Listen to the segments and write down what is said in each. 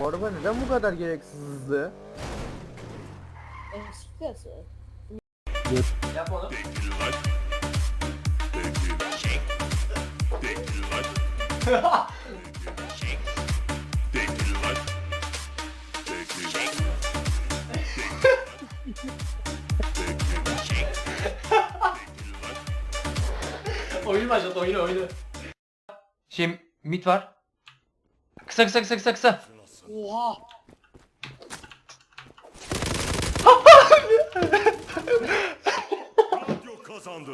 Bu araba neden bu kadar gereksiz hızlı? Kasa. Yap onu. Oyun başlat oyunu oyunu. Şimdi mit var. Kısa kısa kısa kısa kısa. Oha. Radyo kazandı.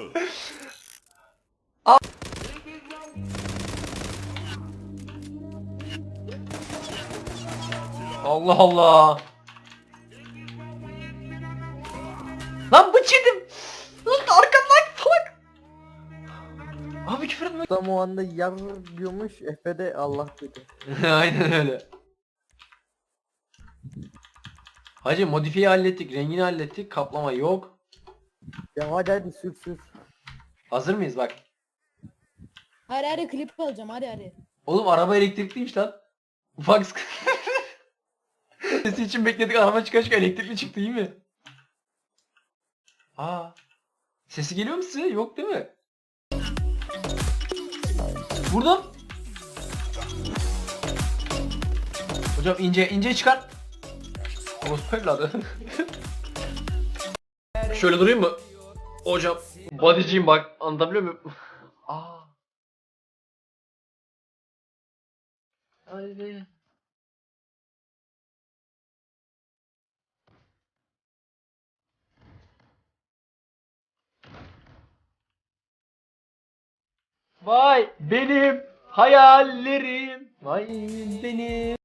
Allah Allah. Lan bıç yedim. Lan arkamdan. Abi küfür etme. Tam o anda yar diyormuş Efe de Allah dedi. Aynen öyle. Hacı modifiye hallettik, rengini hallettik, kaplama yok. Ya hadi hadi sür sür. Hazır mıyız bak. Hadi hadi klip alacağım hadi hadi. Oğlum araba elektrikliymiş lan. Ufak sıkı. Sesi için bekledik araba çıkar çıkar elektrikli çıktı iyi mi? Aa. Sesi geliyor mu size? Yok değil mi? Buradan. Hocam ince ince çıkar. Orospu evladı. Şöyle durayım mı? Hocam bodyciyim bak anlatabiliyor muyum? Aa. Hadi. Vay benim hayallerim. Vay benim